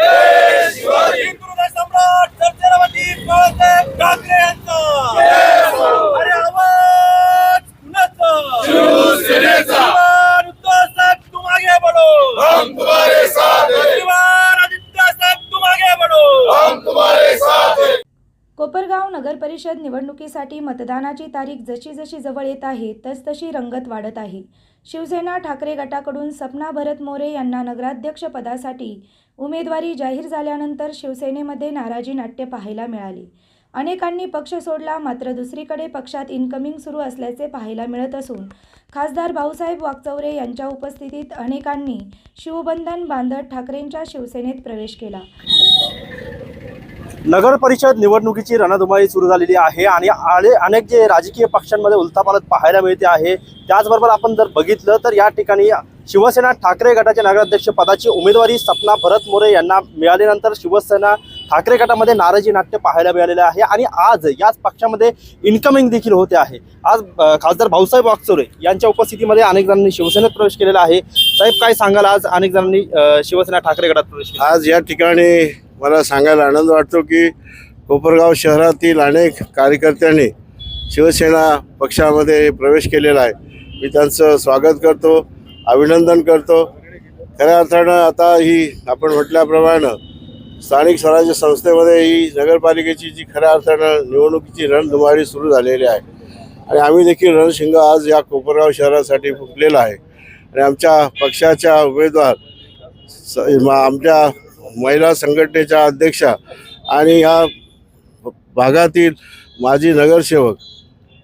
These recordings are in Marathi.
Esse परिषद निवडणुकीसाठी मतदानाची तारीख जशी जशी जवळ येत आहे तसतशी रंगत वाढत आहे. शिवसेना ठाकरे गटाकडून सपना भरत मोरे यांना नगराध्यक्षपदासाठी उमेदवारी जाहीर झाल्यानंतर शिवसेनेमध्ये नाराजी नाट्य पाहायला मिळाले. अनेकांनी पक्ष सोडला मात्र दुसरीकडे पक्षात इन्कमिंग सुरू असल्याचे पाहायला मिळत असून खासदार भाऊसाहेब वागचौरे यांच्या उपस्थितीत अनेकांनी शिवबंधन बांधत ठाकरेंच्या शिवसेनेत प्रवेश केला. नगर परिषद निवडणुकीची रणधुमाळी सुरू झालेली आहे आणि आले अनेक जे राजकीय पक्षांमध्ये उलथापालत पाहायला मिळते आहे. त्याचबरोबर आपण जर बघितलं तर या ठिकाणी शिवसेना ठाकरे गटाच्या नगराध्यक्ष पदाची उमेदवारी सपना भरत मोरे यांना मिळाल्यानंतर शिवसेना ठाकरे गटामध्ये नाराजी नाट्य पाहायला मिळालेलं आहे आणि आज याच पक्षामध्ये इन्कमिंग देखील होते आहे. आज खासदार भाऊसाहेब वागचोरे यांच्या उपस्थितीमध्ये अनेक जणांनी शिवसेनेत प्रवेश केलेला आहे. साहेब काय सांगाल आज? अनेक जणांनी शिवसेना ठाकरे गटात प्रवेश केला. आज या ठिकाणी मला सांगायला आनंद वाटतो की कोपरगाव शहरातील अनेक कार्यकर्त्यांनी शिवसेना पक्षामध्ये प्रवेश केलेला आहे. मी त्यांचं स्वागत करतो अभिनंदन करतो. खऱ्या अर्थानं आता ही आपण म्हटल्याप्रमाणे स्थानिक स्वराज्य संस्थेमध्ये ही नगरपालिकेची जी खऱ्या अर्थानं निवडणुकीची रणधुमारी सुरू झालेली आहे. आणि आम्ही देखील रणशिंग आज या कोपरगाव शहरासाठी फुंकलेला आहे. आणि आमच्या पक्षाच्या उमेदवार स आमच्या महिला संघटनेच्या अध्यक्षा आणि ह्या भागातील माजी नगरसेवक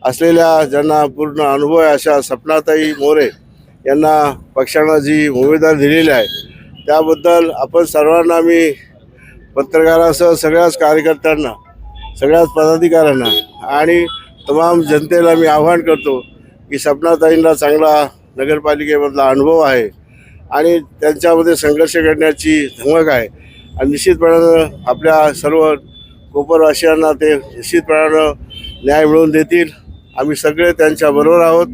असलेल्या ज्यांना पूर्ण अनुभव आहे अशा सपनाताई मोरे यांना पक्षानं जी उमेदवारी दिलेली आहे त्याबद्दल आपण सर्वांना मी पत्रकारासह सगळ्याच कार्यकर्त्यांना सगळ्याच पदाधिकाऱ्यांना आणि तमाम जनतेला मी आव्हान करतो की सपनाताईंना चांगला नगरपालिकेमधला अनुभव आहे आणि त्यांच्यामध्ये संघर्ष करण्याची धमक आहे. आणि निश्चितपणानं आपल्या सर्व कोपरवासियांना ते निश्चितपणानं न्याय मिळवून देतील. आम्ही सगळे त्यांच्याबरोबर आहोत.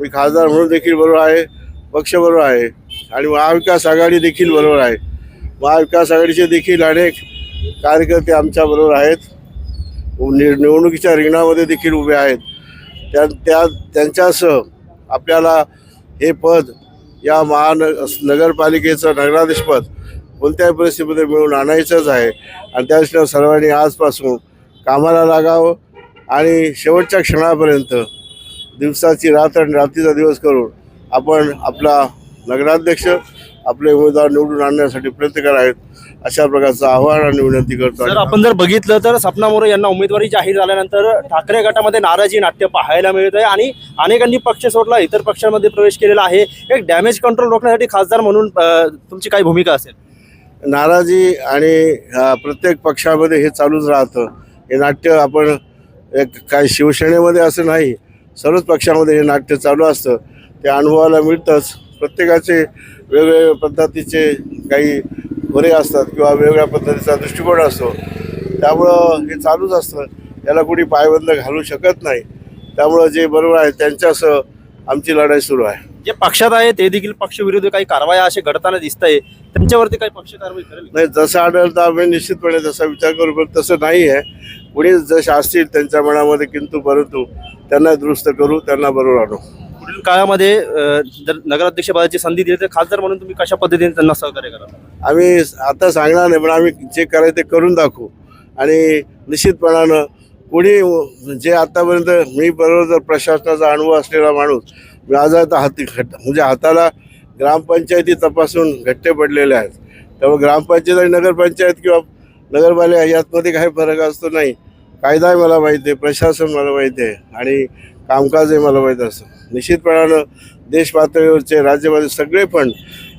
मी खासदार म्हणून देखील बरोबर आहे पक्ष बरोबर आहे आणि महाविकास आघाडी देखील बरोबर आहे. महाविकास आघाडीचे देखील अनेक कार्यकर्ते आमच्याबरोबर आहेत. नि- निवडणुकीच्या रिंगणामध्ये देखील उभे आहेत. त्या त्या त्यांच्यासह आपल्याला हे पद या महान नगरपालिकेचं नगराधीशपद कोणत्याही परिस्थितीमध्ये मिळून आणायचंच आहे. आणि त्या सर्वांनी आजपासून कामाला लागावं आणि शेवटच्या क्षणापर्यंत दिवसाची रात्र आणि रात्रीचा दिवस करून आपण आपला नगराध्यक्ष आपले उमेदवार निवडून आणण्यासाठी प्रयत्न करावेत अशा प्रकारचं आव्हान आणि विनंती करतो जर आपण जर बघितलं तर सपना मोरे यांना उमेदवारी जाहीर झाल्यानंतर ठाकरे गटामध्ये नाराजी नाट्य पाहायला मिळत आहे आणि अनेकांनी पक्ष सोडला इतर पक्षांमध्ये प्रवेश केलेला आहे. एक डॅमेज कंट्रोल रोखण्यासाठी खासदार म्हणून तुमची काय भूमिका असेल? नाराजी आणि प्रत्येक पक्षामध्ये हे चालूच राहतं. हे नाट्य आपण एक काय शिवसेनेमध्ये असं नाही सर्वच पक्षामध्ये हे नाट्य चालू असतं. ते अनुभवाला मिळतंच. प्रत्येकाचे वेगवेगळ्या पद्धतीचे काही बरे असतात किंवा वेगवेगळ्या पद्धतीचा दृष्टिकोन असतो. त्यामुळं हे चालूच असतं. याला कुणी पायबंद घालू शकत नाही. त्यामुळं जे बरोबर आहे त्यांच्यासह आमची लढाई सुरू आहे. जे पक्षात आहे ते देखील पक्षविरोधी काही कारवाया असे घडताना दिसत आहे त्यांच्यावरती काही पक्ष कारवाई करेल? नाही जसं आढळतं आम्ही निश्चितपणे तसा विचार करू पण तसं नाही आहे. कुणी जसे असतील त्यांच्या मनामध्ये किंतु परंतु त्यांना दुरुस्त करू त्यांना बरोबर आणू. पुढील काळामध्ये जर नगराध्यक्षपदाची संधी दिली तर खासदार म्हणून तुम्ही कशा पद्धतीने त्यांना सहकार्य करा आम्ही आता सांगणार नाही पण आम्ही जे करायचं ते करून दाखवू. आणि निश्चितपणानं कोणी जे आतापर्यंत मी बरोबर जर प्रशासनाचा अनुभव असलेला माणूस मी आज आता हाती घट म्हणजे हाताला ग्रामपंचायती तपासून घट्टे पडलेले आहेत. त्यामुळे ग्रामपंचायत आणि नगरपंचायत किंवा नगरपालिका यातमध्ये काही फरक असतो नाही. कायदा मला माहिती आहे प्रशासन मला माहिती आहे. आणि कामकाजही मला माहीत असं निश्चितपणानं देश पातळीवरचे राज्यामध्ये सगळे फंड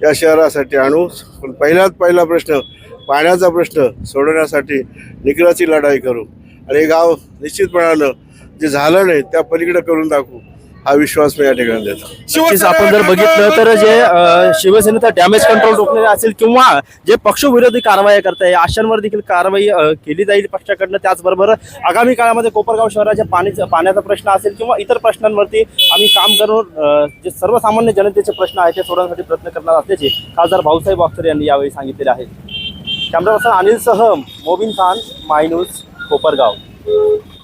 या शहरासाठी आणू. पण पहिल्याच पहिला प्रश्न पाण्याचा प्रश्न सोडवण्यासाठी निकराची लढाई करू. आणि हे गाव निश्चितपणानं जे झालं नाही त्या पलीकडे करून दाखवू. हा विश्वास मी या ठिकाणी देतो. नक्कीच आपण जर बघितलं तर जे अ, शिवसेनेचा डॅमेज कंट्रोल रोखणे असेल किंवा जे पक्षविरोधी कारवाई करताय अशांवर देखील कारवाई अ, केली जाईल पक्षाकडनं. त्याचबरोबर आगामी काळामध्ये कोपरगाव शहराच्या पाणीचा पाण्याचा प्रश्न असेल किंवा इतर प्रश्नांवरती आम्ही काम करून अ, जे सर्वसामान्य जनतेचे प्रश्न आहेत ते सोडवण्यासाठी प्रयत्न करणार असल्याचे खासदार भाऊसाहेब बॉक्सर यांनी यावेळी सांगितलेले आहे. कॅमेरा पर्सन अनिलसह मोबिन खान माय न्यूज कोपरगाव.